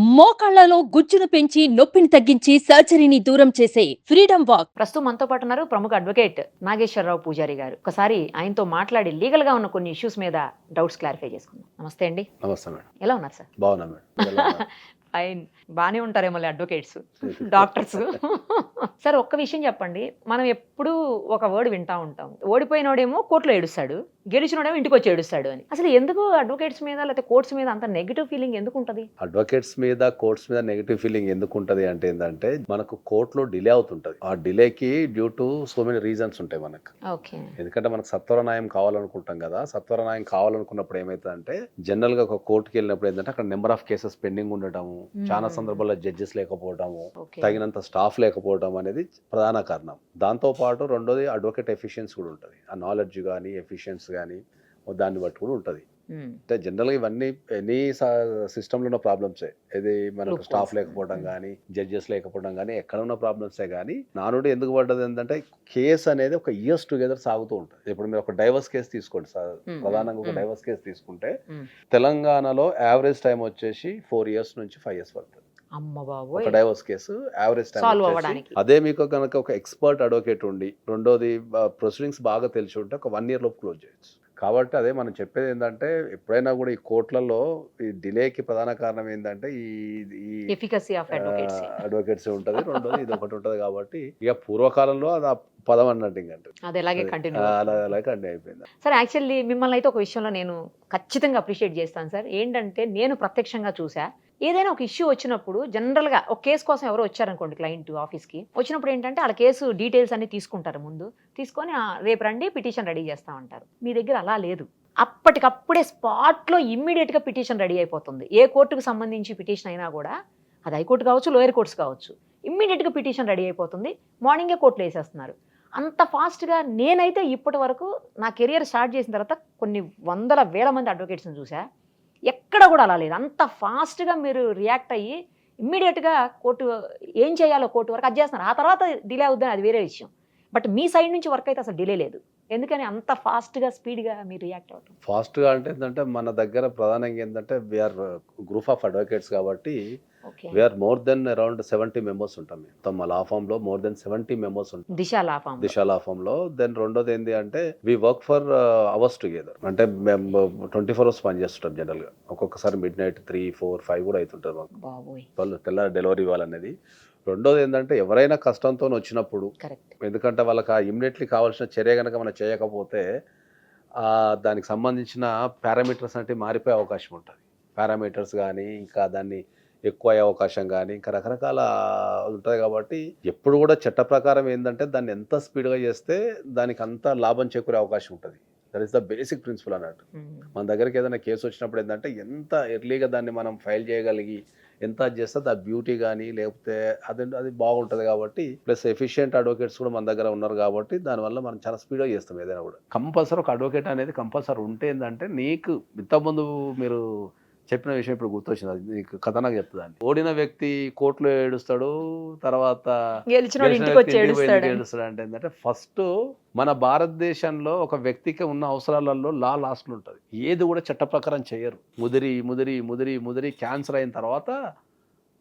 మోకాళ్ళలో గుజ్జును పెంచి నొప్పిని తగ్గించి సర్జరీని దూరం చేసే ఫ్రీడమ్ వాక్. ప్రస్తుతం మనతో పాటు ఉన్నారు ప్రముఖ అడ్వకేట్ నాగేశ్వరరావు పూజారి గారు. ఒకసారి ఆయనతో మాట్లాడి లీగల్గా ఉన్న కొన్ని ఇష్యూస్ మీద డౌట్స్ క్లారిఫై చేసుకుందాం. నమస్తే అండి. నమస్తే మేడం. ఎలా ఉన్నారు సార్? బాగున్నా మేడం? ఫైన్ బాగానే ఉంటారేమో అడ్వకేట్స్ డాక్టర్స్ సార్ ఒక్క విషయం చెప్పండి. మనం ఎప్పుడు ఒక వర్డ్ వింటా ఉంటాం. ఓడిపోయినోడేమో కోర్టులో ఏడుస్తాడు. గెలిచినోడేమో ఇంటికి వచ్చి ఏడుస్తాడు అని. అసలు ఎందుకు అడ్వకేట్స్ మీద లేకపోతే కోర్ట్స్ మీద అంత నెగిటివ్ ఫీలింగ్ ఎందుకు ఉంటుంది అడ్వకేట్స్ మీద కోర్ట్స్ మీద నెగిటివ్ ఫీలింగ్ ఎందుకు ఉంటది అంటే ఏంటంటే మనకు కోర్టులో డిలే అవుతుంటది. ఆ డిలేకి due to so many reasons ఉంటాయి మనకు. ఓకే. ఎందుకంటే మనకు సత్వర న్యాయం కావాలనుకుంటాం కదా సత్వర న్యాయం కావాలనుకున్నప్పుడు ఏమైతుందంటే జనరల్గా ఒక కోర్టుకి వెళ్ళినప్పుడు ఏంటంటే అక్కడ నెంబర్ ఆఫ్ కేసెస్ పెండింగ్ ఉండటము చాలా సందర్భాల్లో జడ్జెస్ లేకపోవడము ఓకే. తగినంత స్టాఫ్ లేకపోవడం అనేది ప్రధాన కారణం. దాంతో పాటు రెండోది అడ్వకేట్ ఎఫిషియన్స్ కూడా ఉంటుంది. ఆ నాలెడ్జ్ కానీ ఎఫిషియన్స్ కానీ దాన్ని బట్టి కూడా ఉంటుంది అంటే జనరల్గా ఇవన్నీ ఎనీ సిస్టంలో ఉన్న ప్రాబ్లమ్సే ఇది మనకు. స్టాఫ్ లేకపోవడం కానీ జడ్జెస్ లేకపోవడం కానీ ఎక్కడ ఉన్న ప్రాబ్లమ్సే కానీ నానుడి ఎందుకు పడ్డది ఏంటంటే కేసు అనేది ఒక ఇయర్స్ టుగెదర్ సాగుతూ ఉంటుంది ఇప్పుడు మీరు ఒక డైవర్స్ కేసు తీసుకోండి సార్. ప్రధానంగా ఒక. డైవర్స్ కేసు తీసుకుంటే. తెలంగాణలో యావరేజ్ టైం వచ్చేసి ఫోర్ ఇయర్స్ నుంచి ఫైవ్ ఇయర్స్ పడుతుంది అమ్మ బాబోయ్. ఒక డైవర్స్ కేసు యావరేజ్ సాల్వ్ అవ్వడానికి. అదే మీకు కనుక ఒక ఎక్స్పర్ట్ అడ్వకేట్ ఉండి రెండోది ప్రొసీడింగ్స్ బాగా తెలిసి ఉంటే ఒక వన్ ఇయర్ లోపు క్లోజ్ చేయొచ్చు. కాబట్టి అదే మనం చెప్పేది ఏంటంటే ఎప్పుడైనా కూడా ఈ కోర్టులలో ఈ డిలేకి ప్రధాన కారణం ఏంటంటే ఈ ఈ ఎఫికసీ ఆఫ్ అడ్వకేట్స్ అడ్వకేట్స్ ఉంటుంది. రెండోది ఇది ఒకటి ఉంటుంది కాబట్టి ఇక పూర్వకాలంలో అది పదం అన్నట్టు ఇంకంటే అది ఎలాగే కంటిన్యూ అలా అలా కంటిన్యూ అయిపోయింది. సార్ యాక్చువల్లీ మిమ్మల్ని అయితే ఒక విషయంలో నేను ఖచ్చితంగా అప్రిషియేట్ చేస్తాను సార్ ఏంటంటే నేను ప్రత్యక్షంగా చూసా ఏదైనా ఒక ఇష్యూ వచ్చినప్పుడు జనరల్గా ఒక కేసు కోసం ఎవరో వచ్చారనుకోండి క్లయింట్ ఆఫీస్కి వచ్చినప్పుడు ఏంటంటే వాళ్ళ కేసు డీటెయిల్స్ అన్ని తీసుకుంటారు ముందు. తీసుకొని రేపు రండి పిటిషన్ రెడీ చేస్తామంటారు మీ దగ్గర అలా లేదు. అప్పటికప్పుడే స్పాట్లో ఇమ్మీడియట్గా పిటిషన్ రెడీ అయిపోతుంది. ఏ కోర్టుకు సంబంధించి పిటిషన్ అయినా కూడా అది హైకోర్టు కావచ్చు లోయర్ కోర్ట్స్ కావచ్చు ఇమ్మీడియట్గా పిటిషన్ రెడీ అయిపోతుంది. మార్నింగే కోర్టులో వేసేస్తున్నారు. అంత ఫాస్ట్గా నేనైతే ఇప్పటి వరకు నా కెరియర్ స్టార్ట్ చేసిన తర్వాత కొన్ని వందల వేల మంది అడ్వకేట్స్ని చూసా. ఎక్కడ కూడా అలా లేదు. అంత ఫాస్ట్గా మీరు రియాక్ట్ అయ్యి ఇమ్మీడియట్గా కోర్టు ఏం చేయాలో కోర్టు వరకు అది చేస్తున్నారు. ఆ తర్వాత డిలే అవుద్దని అది వేరే విషయం. బట్ మీ సైడ్ నుంచి వర్క్ అయితే అసలు డిలే లేదు. ఎందుకని అంత ఫాస్ట్గా స్పీడ్గా మీరు రియాక్ట్ అవ్వటం? ఫాస్ట్గా అంటే ఏంటంటే మన దగ్గర ప్రధానంగా ఏంటంటే వీఆర్ గ్రూప్ ఆఫ్ అడ్వకేట్స్ కాబట్టి we're more than around seventy members ఉంటాం మేము. మా లా ఫామ్లో మోర్ దెన్ సెవెంటీ మెంబర్స్ ఉంటాం. దిశ లాఫామ్ దిశ లా ఫామ్లో దెన్ రెండోది ఏంటి అంటే we work for hours together అంటే మేము ట్వంటీ ఫోర్ అవర్స్ పనిచేస్తుంటాం జనరల్గా. ఒక్కొక్కసారి midnight three four five కూడా అవుతుంటారు మాకు. వాళ్ళు తెల్ల డెలివరీ ఇవ్వాలనేది రెండోది ఏంటంటే ఎవరైనా కష్టంతో వచ్చినప్పుడు ఎందుకంటే వాళ్ళకి ఆ ఇమ్మీడియట్లీ కావాల్సిన చర్య కనుక మనం చేయకపోతే దానికి సంబంధించిన పారామీటర్స్ అంటే మారిపోయే అవకాశం ఉంటుంది. పారామీటర్స్ కానీ ఇంకా దాన్ని ఎక్కువ అయ్యే అవకాశం కానీ ఇంకా రకరకాల ఉంటుంది కాబట్టి ఎప్పుడు కూడా చట్ట ప్రకారం ఏంటంటే దాన్ని ఎంత స్పీడ్గా చేస్తే దానికి అంత లాభం చేకూరే అవకాశం ఉంటుంది. That is the basic principle అన్నట్టు. మన దగ్గరికి ఏదైనా కేసు వచ్చినప్పుడు ఏంటంటే ఎంత ఎర్లీగా దాన్ని మనం ఫైల్ చేయగలిగి ఎంత అది చేస్తే ఆ బ్యూటీ కానీ లేకపోతే అది అది బాగుంటుంది కాబట్టి ప్లస్ ఎఫిషియెంట్ అడ్వకేట్స్ కూడా మన దగ్గర ఉన్నారు కాబట్టి దానివల్ల మనం చాలా స్పీడ్గా చేస్తాం ఏదైనా కూడా. కంపల్సరీ ఒక అడ్వకేట్ అనేది కంపల్సరీ ఉంటే ఏంటంటే నీకు ఇంతకుముందు మీరు చెప్పిన విషయం ఇప్పుడు గుర్తొచ్చింది. అది నీకు కథ నాకు చెప్తుందని ఓడిన వ్యక్తి కోర్టులో ఏడుస్తాడు తర్వాత ఏడుస్తాడు అంటే ఏంటంటే ఫస్ట్ మన భారతదేశంలో ఒక వ్యక్తికి ఉన్న అవసరాలలో లా లాస్ట్లు ఉంటుంది. ఏది కూడా చట్ట ప్రకారం చేయరు. ముదిరి ముదిరి ముదిరి ముదిరి క్యాన్సర్ అయిన తర్వాత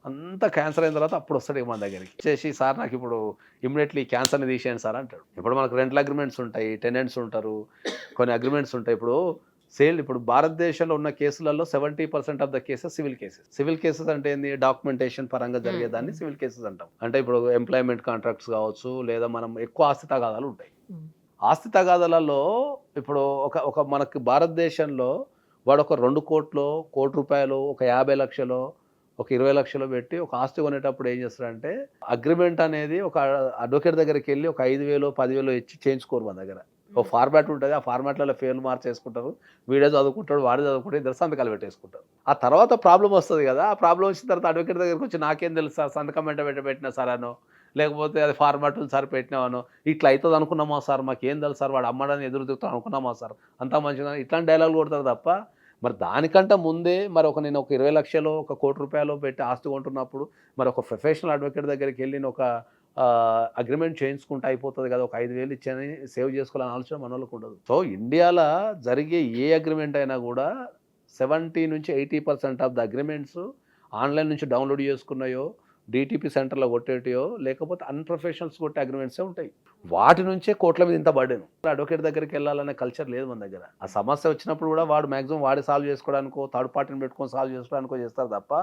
అంత క్యాన్సర్ అయిన తర్వాత అప్పుడు వస్తాడు మన దగ్గరికి. చేసి సార్ నాకు ఇప్పుడు ఇమ్మీడియట్లీ క్యాన్సర్ని తీసేయండి సార్ అంటాడు. ఇప్పుడు మనకు రెంటల్ అగ్రిమెంట్స్ ఉంటాయి టెనెంట్స్ ఉంటారు కొన్ని అగ్రిమెంట్స్ ఉంటాయి. ఇప్పుడు సేల్ ఇప్పుడు భారతదేశంలో ఉన్న కేసులలో seventy percent of the cases civil cases. Civil cases అంటే ఏంది? డాక్యుమెంటేషన్ పరంగా జరిగేదాన్ని. సివిల్ కేసెస్ అంటాం. అంటే ఇప్పుడు ఎంప్లాయ్మెంట్ కాంట్రాక్ట్స్ కావచ్చు లేదా మనం ఎక్కువ ఆస్తి తగాదాలు ఉంటాయి. ఆస్తి తగాదాలలో ఇప్పుడు ఒక ఒక మనకి భారతదేశంలో వాడు ఒక రెండు కోట్లు కోటి రూపాయలు ఒక యాభై లక్షలు ఒక ఇరవై లక్షలు పెట్టి ఒక ఆస్తి కొనేటప్పుడు ఏం చేస్తారంటే అగ్రిమెంట్ అనేది ఒక అడ్వకేట్ దగ్గరికి వెళ్ళి ఒక ఐదు వేలు పదివేలు ఇచ్చి చేయించుకోరు మన దగ్గర. ఒక ఫార్మాట్ ఉంటుంది ఆ ఫార్మాట్లలో పేర్లు మార్చేసుకుంటారు వీడియో చదువుకుంటాడు వాడే చదువుకుంటాడు ఇద్దరు సంతకాలు పెట్టేసుకుంటారు. ఆ తర్వాత ప్రాబ్లం వస్తుంది కదా ఆ ప్రాబ్లం వచ్చిన తర్వాత అడ్వకేట్ దగ్గరికి వచ్చి నాకేం తెలుసు సార్ సంతకం వెంట పెట్ట పెట్టినా సార్ అనో లేకపోతే అది ఫార్మాట్ ఉంది సార్ పెట్టినామనో ఇట్లా అవుతుంది అనుకున్నామా సార్ మాకు ఏం తెలుసు సార్ వాడు అమ్మడాన్ని ఎదురు తిరుగుతాం అనుకున్నామా సార్ అంతా మంచిగా ఇట్లాంటి డైలాగులు కొడతారు తప్ప మరి దానికంటే ముందే మరి ఒక నేను ఒక ఇరవై లక్షలు ఒక కోటి రూపాయలు పెట్టి ఆస్తి కొంటున్నప్పుడు మరి ఒక ప్రొఫెషనల్ అడ్వకేట్ దగ్గరికి వెళ్ళి ఒక అగ్రిమెంట్ చేయించుకుంటే అయిపోతుంది కదా ఒక ఐదు వేలు ఇచ్చాని సేవ్ చేసుకోవాలని ఆలోచన మన వాళ్ళకు ఉండదు. సో ఇండియాలో జరిగే ఏ అగ్రిమెంట్ అయినా కూడా సెవెంటీ నుంచి eighty percent of the agreements online నుంచి డౌన్లోడ్ చేసుకున్నాయో డిటిపి సెంటర్లో కొట్టేటియో లేకపోతే అన్ప్రొఫెషనల్స్ కొట్టే అగ్రిమెంట్సే ఉంటాయి. వాటి నుంచే కోట్ల మీద ఇంత పడ్డాను అడ్వకేట్ దగ్గరికి వెళ్ళాలనే కల్చర్ లేదు మన దగ్గర. ఆ సమస్య వచ్చినప్పుడు కూడా వాడు మ్యాక్సిమం వాడి సాల్వ్ చేసుకోవడానికో థర్డ్ పార్టీని పెట్టుకొని సాల్వ్ చేసుకోవడానికో చేస్తారు తప్ప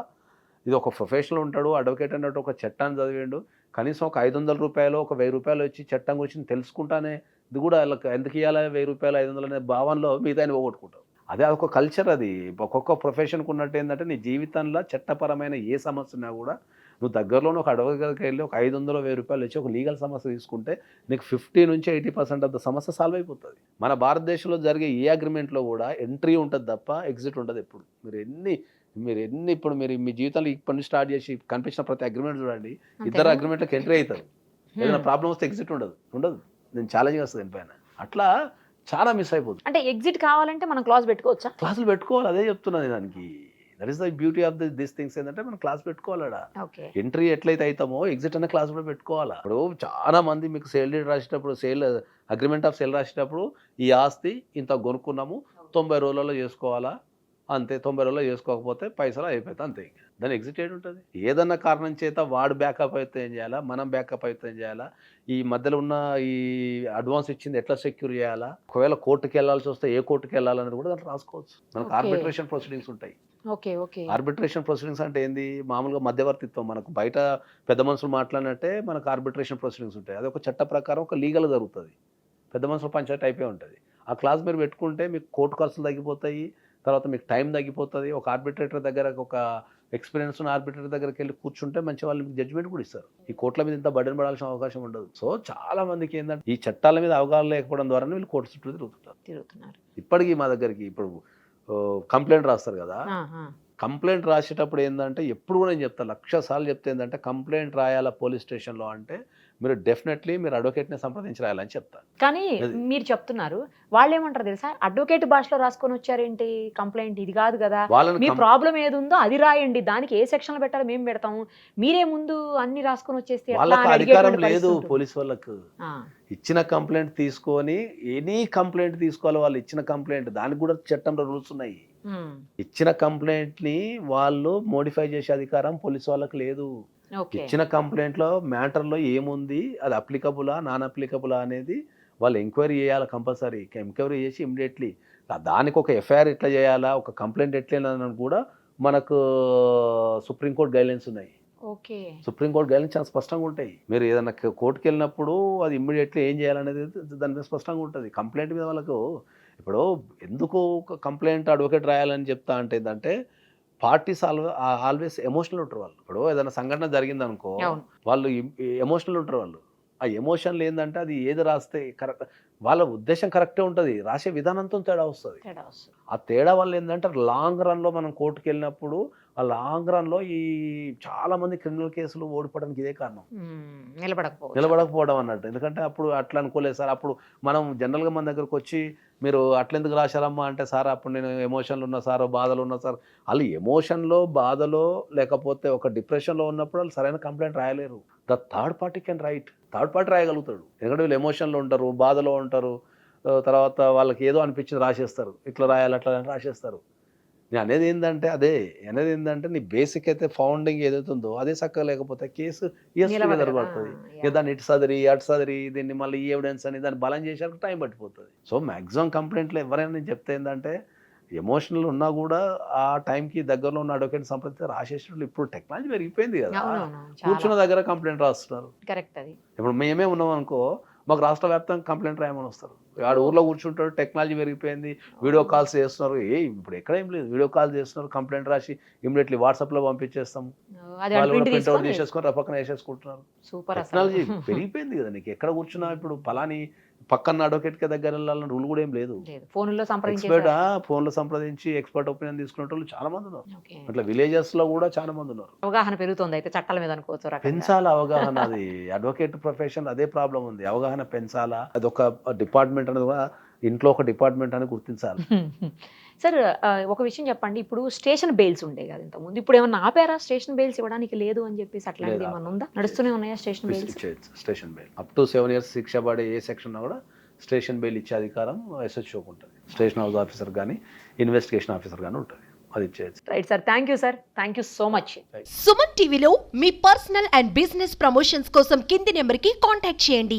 ఇది ఒక ప్రొఫెషనల్ ఉంటాడు అడ్వకేట్ అన్నట్టు ఒక చట్టాన్ని చదివాడు. కనీసం ఒక ఐదు వందల రూపాయలు ఒక వెయ్యి రూపాయలు వచ్చి చట్టం గురించి తెలుసుకుంటానే ఇది కూడా వాళ్ళకి ఎందుకు ఇవ్వాలి వెయ్యి రూపాయలు ఐదు వందలు అనే భావనలో మిగతా పోగొట్టుకుంటాం అదే అదొక కల్చర్ అది. ఒక్కొక్క ప్రొఫెషన్కి ఉన్నట్టు ఏంటంటే నీ జీవితంలో చట్టపరమైన ఏ సమస్య ఉన్నా కూడా నువ్వు దగ్గరలోనే ఒక అడవి వెళ్ళి ఒక ఐదు వందలు వెయ్యి రూపాయలు వచ్చి ఒక లీగల్ సమస్య తీసుకుంటే నీకు ఫిఫ్టీ నుంచి ఎయిటీ పర్సెంట్ ఆఫ్ ద సమస్య సాల్వ్ అయిపోతుంది. మన భారతదేశంలో జరిగే ఏ అగ్రిమెంట్లో కూడా ఎంట్రీ ఉంటుంది తప్ప ఎగ్జిట్ ఉంటుంది ఎప్పుడు. మీరు ఎన్ని మీరు ఎన్ని ఇప్పుడు మీరు మీ జీవితంలో ఇప్పటి నుంచి స్టార్ట్ చేసి కనిపించిన ప్రతి అగ్రిమెంట్ చూడండి ఇద్దరు అగ్రిమెంట్లకు ఎంట్రీ అవుతారు. ఏదైనా ప్రాబ్లం వస్తే ఎగ్జిట్ ఉండదు. ఉండదు. నేను ఛాలెంజ్ వస్తుంది దీనిపైన అట్లా చాలా మిస్ అయిపోతుంది. అంటే ఎగ్జిట్ కావాలంటే మనం క్లాస్ పెట్టుకోవచ్చా? క్లాసులు పెట్టుకోవాలి. అదే చెప్తున్నాను నేను దానికి. That is the beauty of the this things ఏంటంటే మనం క్లాస్ పెట్టుకోవాలడా. ఎంట్రీ ఎట్లయితే అవుతామో ఎగ్జిట్ అనే క్లాస్ కూడా పెట్టుకోవాలా. ఇప్పుడు చాలా మంది మీకు సేల్ డీడ్ రాసేటప్పుడు సేల్ అగ్రిమెంట్ ఆఫ్ సేల్ రాసేటప్పుడు ఈ ఆస్తి ఇంత కొనుక్కున్నాము తొంభై రోజులలో చేసుకోవాలా? అంతే తొంభై రోజుల్లో చేసుకోకపోతే పైసలు అయిపోతే అంతే ఇక. దాని ఎగ్జిట్ ఉంటుంది. ఏదన్నా కారణం చేత వాడు బ్యాకప్ అయితే ఏం చేయాలా? మనం బ్యాకప్ అయితే ఏం చేయాలా? ఈ మధ్యలో ఉన్న ఈ అడ్వాన్స్ ఇచ్చింది ఎట్లా సెక్యూర్ చేయాలా? ఒకవేళ కోర్టుకి వెళ్ళాల్సి వస్తే ఏ కోర్టుకి వెళ్ళాలనేది కూడా దాంట్లో రాసుకోవచ్చు. మనకు. ఆర్బిట్రేషన్ ప్రొసీడింగ్స్ ఉంటాయి. Okay okay. ఆర్బిట్రేషన్ ప్రొసీడింగ్స్ అంటే ఏంది? మామూలుగా మధ్యవర్తిత్వం. మనకు బయట పెద్ద మనుషులు మాట్లాడినట్టే మనకు ఆర్బిట్రేషన్ ప్రొసీడింగ్స్ ఉంటాయి. అది ఒక చట్ట ప్రకారం ఒక లీగల్ జరుగుతుంది. పెద్ద మనుషుల పంచాయతీ అయిపోయి ఉంటుంది. ఆ క్లాస్ మీరు పెట్టుకుంటే మీకు కోర్టు ఖర్చులు తగ్గిపోతాయి. తర్వాత మీకు టైం తగ్గిపోతుంది ఒక ఆర్బిట్రేటర్ దగ్గర ఒక ఎక్స్పీరియన్స్ ఉన్న ఆర్బిట్రేటర్ దగ్గరికి వెళ్ళి కూర్చుంటే మంచి వాళ్ళు మీకు జడ్జ్మెంట్ కూడా ఇస్తారు. ఈ కోర్టుల మీద ఇంత బర్డెన్ పడాల్సిన అవకాశం ఉండదు. సో చాలా మందికి ఏంటంటే ఈ చట్టాల మీద అవగాహన లేకపోవడం ద్వారానే వీళ్ళు కోర్టు చుట్టూ తిరుగుతుంటారు. తిరుగుతున్నారు. ఇప్పటికీ మా దగ్గరికి ఇప్పుడు కంప్లైంట్ రాస్తారు కదా. కంప్లైంట్ రాసేటప్పుడు ఏంటంటే ఎప్పుడు కూడా నేను చెప్తాను లక్ష సార్లు చెప్తే ఏంటంటే కంప్లైంట్ రాయాలా పోలీస్ స్టేషన్లో అంటే మీరు డెఫినెట్లీ మీరు అడ్వకేట్ని సంప్రదించి రాయాలని చెప్తాను. కానీ. మీరు చెప్తున్నారు వాళ్ళు ఏమంటారు తెలుసా? అడ్వకేట్ భాషలో రాసుకొని వచ్చారేంటి? కంప్లైంట్ ఇది కాదు కదా. వాళ్ళని మీ ప్రాబ్లం ఏది ఉందో అది రాయండి. దానికి ఏ సెక్షన్ పెట్టాలో మేము పెడతాము. మీరే ముందు అన్ని రాసుకొని వచ్చేస్తే అధికారం లేదు. పోలీస్ వాళ్ళకు. ఇచ్చిన కంప్లైంట్ తీసుకొని ఎనీ కంప్లైంట్ తీసుకోవాలి వాళ్ళు ఇచ్చిన కంప్లైంట్. దానికి కూడా చట్టంలో రూల్స్ ఉన్నాయి. ఇచ్చిన కంప్లైంట్ని వాళ్ళు మోడిఫై చేసే అధికారం పోలీస్ వాళ్ళకి లేదు. ఇచ్చిన కంప్లైంట్లో మ్యాటర్లో ఏముంది? అది అప్లికబులా నాన్ అప్లికబులా అనేది వాళ్ళు ఎంక్వైరీ చేయాలి కంపల్సరీ. ఎంక్వైరీ చేసి ఇమ్మీడియట్లీ దానికి ఒక ఎఫ్ఐఆర్ ఎట్లా చేయాలా ఒక కంప్లైంట్ ఎట్లా చేయాలని కూడా మనకు సుప్రీంకోర్టు గైడ్లైన్స్ ఉన్నాయి. ఓకే. సుప్రీంకోర్టు గైడ్లైన్స్ చాలా స్పష్టంగా ఉంటాయి. మీరు ఏదైనా కోర్టుకి వెళ్ళినప్పుడు అది ఇమ్మీడియట్లీ ఏం చేయాలనేది దాని మీద స్పష్టంగా ఉంటుంది. కంప్లైంట్ మీద వాళ్ళకు ఇప్పుడు ఎందుకు కంప్లైంట్ అడ్వకేట్ రాయాలని చెప్తా అంటే ఏంటంటే పార్టీస్ ఆల్వే ఆల్వేస్ ఎమోషనల్ ఉంటారు వాళ్ళు. ఇప్పుడు ఏదైనా సంఘటన జరిగింది అనుకో వాళ్ళు ఎమోషనల్ ఉంటారు వాళ్ళు. ఆ ఎమోషన్లు ఏంటంటే అది ఏది రాస్తే కరెక్ట్ వాళ్ళ ఉద్దేశం కరెక్టే ఉంటుంది. రాసే విధానంతో తేడా వస్తుంది. తేడా వస్తుంది. ఆ తేడా వల్ల ఏంటంటే లాంగ్ రన్లో మనం కోర్టుకి వెళ్ళినప్పుడు ఆ లాంగ్ రన్లో ఈ చాలా మంది క్రిమినల్ కేసులు ఓడిపోవడానికి ఇదే కారణం. ఉమ్, నిలబడకపోవచ్చు. నిలబడకపోవడం అన్నట్టు. ఎందుకంటే అప్పుడు అట్లా అనుకోలేదు సార్. అప్పుడు మనం జనరల్గా మన దగ్గరకు వచ్చి మీరు అట్లెందుకు రాశారమ్మా అంటే సార్ అప్పుడు నేను ఎమోషన్లు ఉన్నా సార్ బాధలు ఉన్నా సార్. వాళ్ళు ఎమోషన్లో బాధలో లేకపోతే ఒక డిప్రెషన్లో ఉన్నప్పుడు వాళ్ళు సరైన complaint రాయలేరు. The third party can write. Third party రాయగలుగుతాడు. ఎందుకంటే వీళ్ళు ఎమోషన్లో ఉంటారు బాధలో ఉంటారు. తర్వాత వాళ్ళకి ఏదో అనిపించింది రాసేస్తారు. ఇట్లా రాయాలి అట్లా రాసేస్తారు. నేను అనేది ఏంటంటే అదే అనేది ఏంటంటే నీ బేసిక్ అయితే ఫౌండింగ్ ఏదైతే ఉందో అదే చక్కగా లేకపోతే కేసు ఆ, ఇక దాన్ని ఇటు సదిరి అటు సదిరి దీన్ని మళ్ళీ ఈ ఎవిడెన్స్ అని దాన్ని బలం చేసాక టైం పట్టిపోతుంది. సో మ్యాక్సిమం కంప్లైంట్లో ఎవరైనా నేను చెప్తే ఏంటంటే ఎమోషనల్ ఉన్నా కూడా ఆ టైంకి దగ్గరలో ఉన్న అడ్వకేట్ సంప్రదించి రాసేసినట్లు ఇప్పుడు టెక్నాలజీ పెరిగిపోయింది కదా. కూర్చున్న దగ్గర కంప్లైంట్ రాస్తున్నారు. కరెక్ట్ అది. ఇప్పుడు మేమే ఉన్నాం అనుకో మాకు రాష్ట్ర వ్యాప్తంగా కంప్లైంట్ రాయమని వస్తారు. ఆడ ఊర్లో కూర్చుంటాడు టెక్నాలజీ పెరిగిపోయింది వీడియో కాల్స్ చేస్తున్నారు. ఏ ఇప్పుడు ఎక్కడ ఏం లేదు. వీడియో కాల్ చేస్తున్నారు కంప్లైంట్ రాసి ఇమీడియట్లీ వాట్సాప్లో పంపించేస్తాం. అది వాళ్ళు కూడా ప్రింట్ ప్రింట్ అవుట్ తీసుకొని తీసేసుకొని రా పక్కన వేసేసుకుంటున్నారు. టెక్నాలజీ పెరిగిపోయింది కదా నీకు ఎక్కడ కూర్చున్నా ఇప్పుడు పలాని పక్కన అడ్వకేట్కి దగ్గర వెళ్ళాలని రూల్ కూడా ఏం లేదు. ఫోన్లో ఎక్స్పర్ట్ ఫోన్లో సంప్రదించి ఎక్స్పర్ట్ ఒపీనియన్ తీసుకునే వాళ్ళు చాలా మంది ఉన్నారు. అట్లా విలేజెస్లో కూడా చాలా మంది ఉన్నారు. అవగాహన పెరుగుతుంది అయితే చట్టాల మీద అనుకోవచ్చు. పెంచాలా అవగాహన అది. అడ్వకేట్ ప్రొఫెషన్ అదే ప్రాబ్లం ఉంది. అవగాహన పెంచాలా అది ఒక డిపార్ట్మెంట్ అనేది కూడా ఇంట్లో ఒక డిపార్ట్మెంట్ అని గుర్తించాలి. సార్ ఒక విషయం చెప్పండి. ఇప్పుడు స్టేషన్ బెయిల్స్ ఉండే కదా ఇంతకుముందు. ఇప్పుడు ఏమన్నా ఆపారా స్టేషన్ బెయిల్స్ ఇవ్వడానికి లేదు అని చెప్పేసి అట్లాంటిది ఏమన్నా ఉందా? నడుస్తూనే ఉన్నాయా station bails? Station bail. Up to seven years శిక్ష పడే ఏ సెక్షన్ కూడా స్టేషన్ బెయిల్ ఇచ్చే అధికారం ఎస్హెచ్ఓకి ఉంటుంది. స్టేషన్ హౌస్ ఆఫీసర్ కానీ ఇన్వెస్టిగేషన్ ఆఫీసర్ కానీ ఉంటుంది. అది ఇచ్చేది right sir thank you sir thank you so much Suman టీవీలో మీ పర్సనల్ అండ్ బిజినెస్ ప్రమోషన్స్ కోసం కింది నెంబర్కి కాంటాక్ట్ చేయండి.